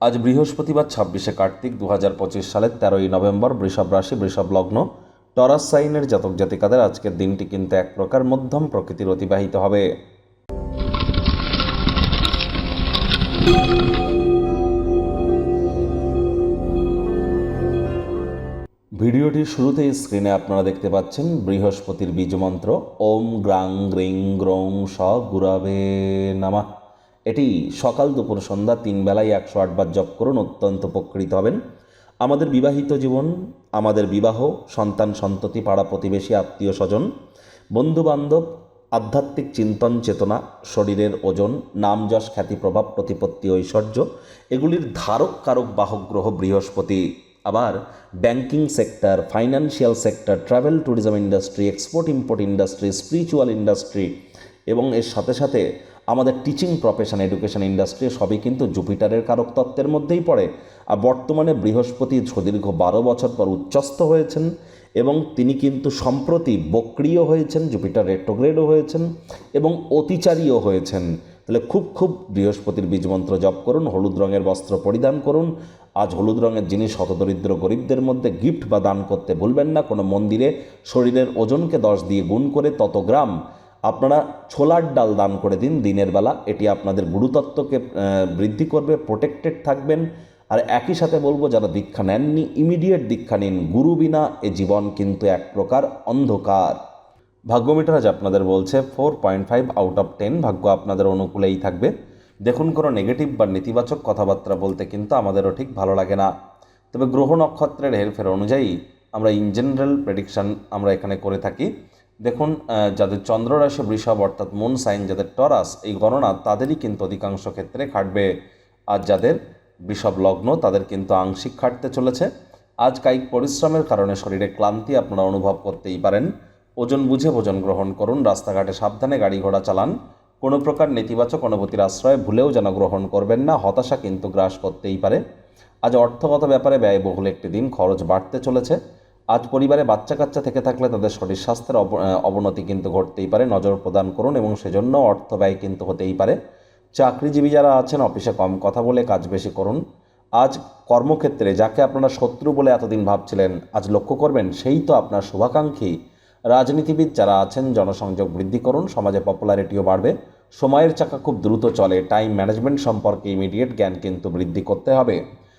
আজ বৃহস্পতিবার ছাব্বিশে কার্তিক দু হাজার পঁচিশ সালের তেরোই নভেম্বর বৃষভ রাশি, বৃষভ লগ্ন। টরাস সাইনের জাতক জাতিকাদের আজকের দিনটি কিন্তু এক প্রকার মধ্যম প্রকৃতির অতিবাহিত হবে। ভিডিওটির শুরুতেই স্ক্রিনে আপনারা দেখতে পাচ্ছেন বৃহস্পতির বীজ মন্ত্র, ওম গ্রাং গ্রিং গ্রৌং স গুরাবে নামা। এটি সকাল দুপুর সন্ধ্যা তিন বেলায় একশো আটবার জপ করুন, অত্যন্ত উপকৃত হবেন। আমাদের বিবাহিত জীবন, আমাদের বিবাহ, সন্তান সন্ততি, পাড়া প্রতিবেশী, আত্মীয় স্বজন বন্ধু বান্ধব আধ্যাত্মিক চিন্তন চেতনা, শরীরের ওজন, নাম যশ, খ্যাতি প্রভাব, প্রতিপত্তি, ঐশ্বর্য, এগুলির ধারক, কারক, বাহক, গ্রহ, বৃহস্পতি। আবার banking sector, financial sector, travel, tourism industry, export, import industry, spiritual industry এবং এর সাথে সাথে আমাদের টিচিং প্রফেশন এডুকেশন ইন্ডাস্ট্রি সবই কিন্তু জুপিটারের কারক তত্ত্বের মধ্যেই পড়ে। আর বর্তমানে বৃহস্পতি সুদীর্ঘ বারো বছর পর উচ্চস্থ হয়েছেন এবং তিনি কিন্তু সম্প্রতি বক্রিয় হয়েছেন, জুপিটার রেট্রোগ্রেডও হয়েছেন এবং অতিচারীও হয়েছেন। তাহলে খুব খুব বৃহস্পতির বীজমন্ত্র জপ করুন, হলুদ রঙের বস্ত্র পরিধান করুন। আজ হলুদ রঙের জিনিস হতদরিদ্র গরিবদের মধ্যে গিফট বা দান করতে ভুলবেন না, কোনো মন্দিরে শরীরের ওজনকে দশ দিয়ে গুণ করে তত গ্রাম আপনারা ছোলার ডাল দান করে দিন দিনের বেলা। এটি আপনাদের গুরুতত্ত্বকে বৃদ্ধি করবে প্রোটেক্টেড থাকবেন। আর একই সাথে বলব, যারা দীক্ষা নেননি ইমিডিয়েট দীক্ষা নিন। গুরু বিনা এ জীবন কিন্তু এক প্রকার অন্ধকার। ভাগ্যমিটার আজ আপনাদের বলছে four point five out of ten ভাগ্য আপনাদের অনুকূলেই থাকবে। দেখুন, কোনো নেগেটিভ বা নেতিবাচক কথাবার্তা বলতে কিন্তু আমাদেরও ঠিক ভালো লাগে না। তবে গ্রহ নক্ষত্রের হেরফের অনুযায়ী আমরা ইন জেনারেল প্রেডিকশান আমরা এখানে করে থাকি। দেখুন যাদের চন্দ্র রাশি বৃষভ অর্থাৎ মুন সাইন যাদের টরাস এই গণনা তাদেরই কিন্তু অধিকাংশ ক্ষেত্রে খাটবে। আর যাদের বৃষভ লগ্ন, তাদের কিন্তু আংশিক খাটতে চলেছে। আজ কায়িক পরিশ্রমের কারণে শরীরে ক্লান্তি আপনারা অনুভব করতেই পারেন। ওজন বুঝে ভোজন গ্রহণ করুন, রাস্তাঘাটে সাবধানে গাড়ি ঘোড়া চালান। কোনো প্রকার নেতিবাচক অনুভূতির আশ্রয় ভুলেও যেন গ্রহণ করবেন না, হতাশা কিন্তু গ্রাস করতেই পারে। আজ অর্থগত ব্যাপারে ব্যয়বহুল একটি দিন, খরচ বাড়তে চলেছে। আজ পরিবারে বাচ্চা কাচ্চা থেকে থাকলে তাদের শরীর স্বাস্থ্যের অব- অবনতি কিন্তু ঘটতেই পারে। নজর প্রদান করুন এবং সেজন্য অর্থ ব্যয় কিন্তু হতেই পারে। চাকরিজীবী যারা আছেন, অফিসে কম কথা বলে কাজ বেশি করুন। আজ কর্মক্ষেত্রে যাকে আপনারা শত্রু বলে এতদিন ভাবছিলেন, আজ লক্ষ্য করবেন সেই তো আপনার শুভাকাঙ্ক্ষী। রাজনীতিবিদ যারা আছেন, জনসংযোগ বৃদ্ধি করুন, সমাজে পপুলারিটিও বাড়বে। সময়ের চাকা খুব দ্রুত চলে। টাইম ম্যানেজমেন্ট সম্পর্কে ইমিডিয়েট জ্ঞান কিন্তু বৃদ্ধি করতে হবে।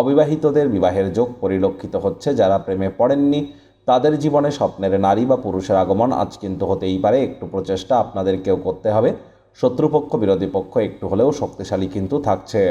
অবিবাহিতদের বিবাহের যোগ পরিলক্ষিত হচ্ছে যারা প্রেমে পড়েননি। তাদের জীবনে স্বপ্নের নারী বা পুরুষের আগমন আজ কিন্তু হতেই পারে। একটু প্রচেষ্টা আপনাদেরকেও করতে হবে। শত্রুপক্ষ, বিরোধী পক্ষ একটু হলেও শক্তিশালী কিন্তু থাকছে।